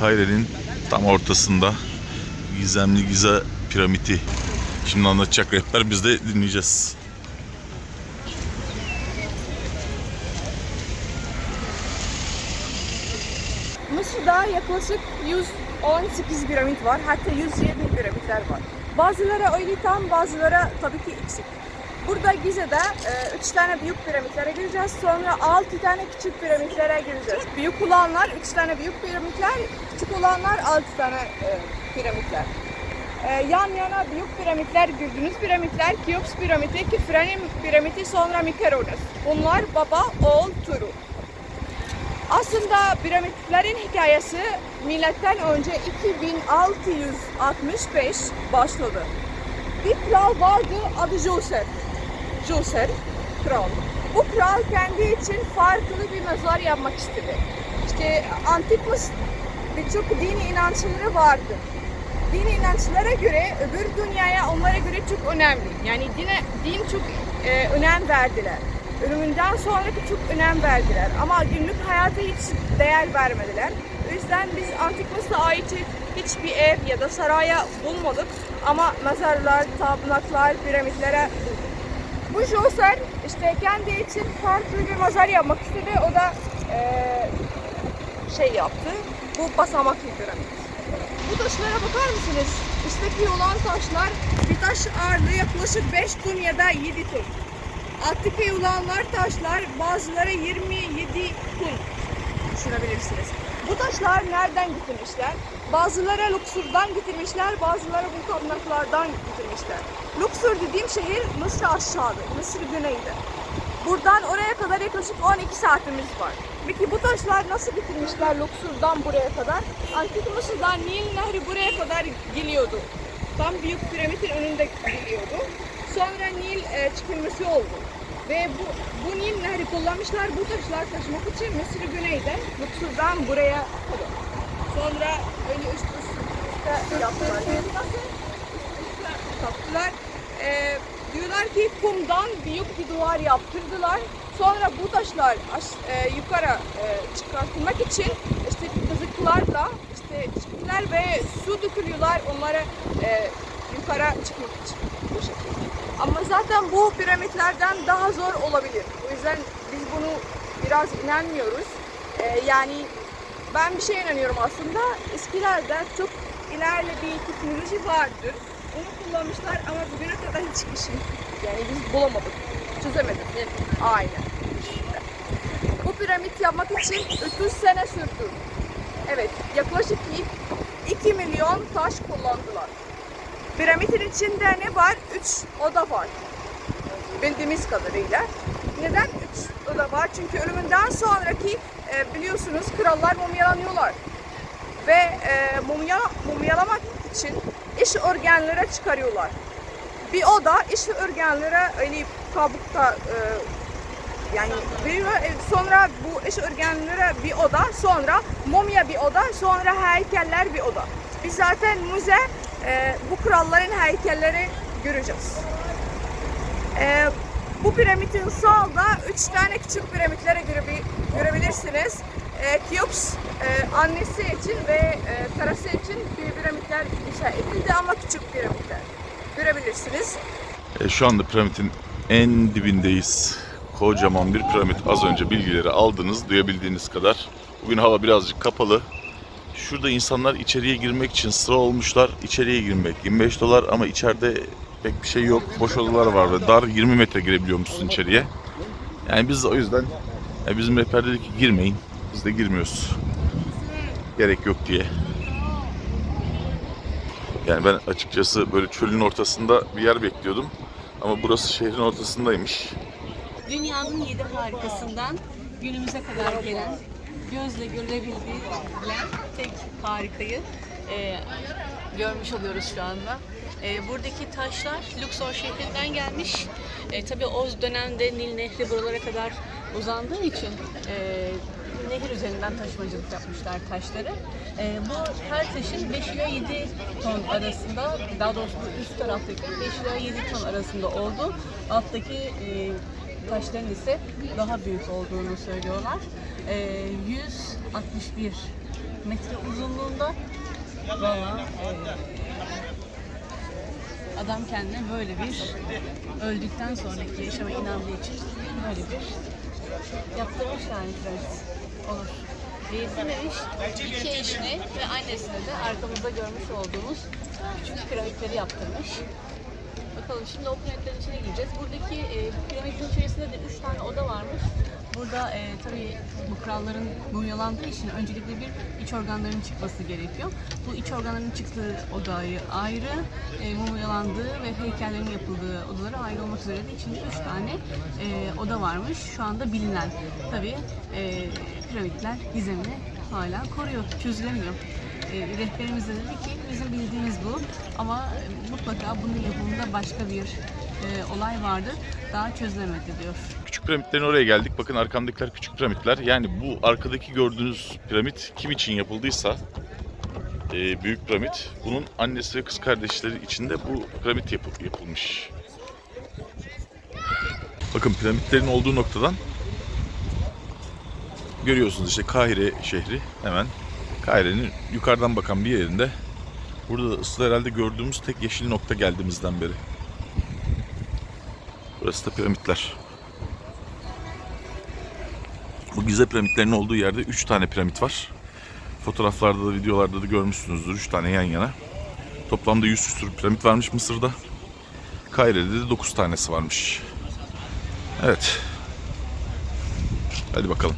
Kaire'nin tam ortasında gizemli Giza piramidi. Şimdi anlatacak rehber biz de dinleyeceğiz. Mısır'da yaklaşık 118 piramit var. Hatta 120 piramitler var. Bazıları öyle tam, bazıları tabii ki eksik. Burada Gize'de 3 tane büyük piramitlere gireceğiz. Sonra 6 tane küçük piramitlere gireceğiz. Büyük olanlar 3 tane büyük piramitler, küçük olanlar 6 tane e, piramitler. E, yan yana büyük piramitler, gördüğünüz piramitler, Keops piramidi, Kefreni piramidi, sonra Mikerones. Bunlar baba, oğul, turu. Aslında piramitlerin hikayesi milattan önce 2665 başladı. Bir kral vardı adı Joser. Joser kral. Bu kral kendi için farklı bir mezar yapmak istedi. İşte antik Mısır birçok dini inançları vardı. Dini inançlara göre öbür dünyaya onlara göre çok önemli. Yani dine, din çok e, önem verdiler. Ölümünden sonraki çok önem verdiler. Ama günlük hayata hiç değer vermediler. O yüzden biz Antik Mısır'a ait hiçbir ev ya da saraya bulmadık. Ama mezarlar, tapınaklar, piramitlere. Bu Joser işte kendi için farklı bir mezar yapmak istedi. O da eee, şey yaptı. Bu basamaklı piramit. Bu taşlara bakar mısınız? Üstteki olan taşlar bir taş ağırlığı yaklaşık 5 ton ya da 7 ton. Alttaki olanlar taşlar bazıları 27 ton düşünebilirsiniz. Bu taşlar nereden getirmişler? Bazıları Luxor'dan getirmişler, bazıları bu tapınaklardan getirmişler. Luxor dediğim şehir Mısır aşağıda, Mısır güneyde. Buradan oraya kadar yaklaşık 12 saatimiz var. Peki bu taşlar nasıl getirmişler Luxor'dan buraya kadar? Antik Mısır'dan Nil Nehri buraya kadar geliyordu. Tam büyük piramidin önünde geliyordu. Sonra Nil e, çıkılması oldu. Ve bu, bu Nil Nehri kullanmışlar bu taşlar taşımak için Mısır güneyde Luxor'dan buraya kadar. Sonra öyle üst üste, yaptılar. Yaptılar. E, diyorlar ki kumdan büyük bir duvar yaptırdılar. Sonra bu taşlar aş- e, yukarı e, çıkartılmak için işte kazıklarla işte çıktılar ve su dökülüyorlar onlara e, yukarı çıkmak için bu şekilde. Ama zaten bu piramitlerden daha zor olabilir. O yüzden biz bunu biraz inanmıyoruz. E, yani ben bir şeye inanıyorum aslında. Eskilerde çok ileride bir teknoloji vardır. Onu kullanmışlar ama bugüne kadar hiç işin yani biz bulamadık. Çözemedik. Aynen. İşte. Bu piramit yapmak için 30 sene sürdü. Evet, yaklaşık 2 milyon taş kullandılar. Piramidin içinde ne var? 3 oda var. Bildiğimiz kadarıyla. Neden 3 oda var? Çünkü ölümünden sonraki e, biliyorsunuz krallar mumyalanıyorlar. Ve e, mumya, mumyalamak için iş organları çıkarıyorlar. Bir oda iş organları öyle kabukta e, yani veriyor. E, Sonra bu iş organları bir oda, sonra mumya bir oda, sonra heykeller bir oda. Biz zaten müze e, bu kralların heykelleri göreceğiz. E, bu piramidin sağda üç tane küçük piramitlere göre görebilirsiniz. E, Keops e, annesi için ve e, karısı için bir piramitler inşa edildi ama küçük piramitler. Görebilirsiniz. E, şu anda piramidin en dibindeyiz. Kocaman bir piramit. Az önce bilgileri aldınız duyabildiğiniz kadar. Bugün hava birazcık kapalı. Şurada insanlar içeriye girmek için sıra olmuşlar. İçeriye girmek 25 dolar ama içeride pek bir şey yok. Boş odalar var ve dar 20 metre girebiliyormuşsun içeriye. Yani biz o yüzden ya bizim rehber dedi ki girmeyin. Biz de girmiyoruz. Gerek yok diye. Yani ben açıkçası böyle çölün ortasında bir yer bekliyordum. Ama burası şehrin ortasındaymış. Dünyanın yedi harikasından günümüze kadar gelen, gözle görülebilen tek harikayı e, görmüş oluyoruz şu anda. E, buradaki taşlar Luxor şehrinden gelmiş. E, tabii o dönemde Nil Nehri buralara kadar uzandığı için e, nehir üzerinden taşımacılık yapmışlar taşları. E, bu her taşın 5 ila 7 ton arasında, daha doğrusu üst taraftaki 5 ila 7 ton arasında oldu. Alttaki e, taşların ise daha büyük olduğunu söylüyorlar. E, 161 metre uzunluğunda. Valla e, adam kendine böyle bir öldükten sonraki yaşama inandığı için böyle bir yaptırmış yani piramit. Olur. Yedirmemiş iki eşine ve annesine de arkamızda görmüş olduğumuz küçük piramitleri yaptırmış. Bakalım şimdi o piramitlerin içine gireceğiz. Buradaki e, bu piramitin içerisinde de 3 tane oda varmış. Burada e, tabii bu kralların mumyalandığı için öncelikle bir iç organların çıkması gerekiyor. Bu iç organların çıktığı odayı ayrı, e, mumyalandığı ve heykellerin yapıldığı odalara ayrı olmak üzere de içinde 3 tane e, oda varmış. Şu anda bilinen. Tabii e, piramitler gizemini hala koruyor, çözülemiyor. E, rehberimiz de dedi ki bizim bildiğimiz bu ama mutlaka bunun yapımında başka bir e, olay vardı. Daha çözülemedi diyor. Küçük piramitlerin oraya geldik. Bakın arkamdakiler küçük piramitler. Yani bu arkadaki gördüğünüz piramit kim için yapıldıysa e, büyük piramit. Bunun annesi ve kız kardeşleri için de bu piramit yapı- yapılmış. Bakın piramitlerin olduğu noktadan görüyorsunuz işte Kahire şehri hemen Kahire'nin yukarıdan bakan bir yerinde. Burada da ıslı herhalde gördüğümüz tek yeşil nokta geldiğimizden beri. Burası da piramitler. Bu Gize piramitlerinin olduğu yerde 3 tane piramit var. Fotoğraflarda da videolarda da görmüşsünüzdür 3 tane yan yana. Toplamda 100 küsur piramit varmış Mısır'da. Kaire'de de 9 tanesi varmış. Evet. Hadi bakalım.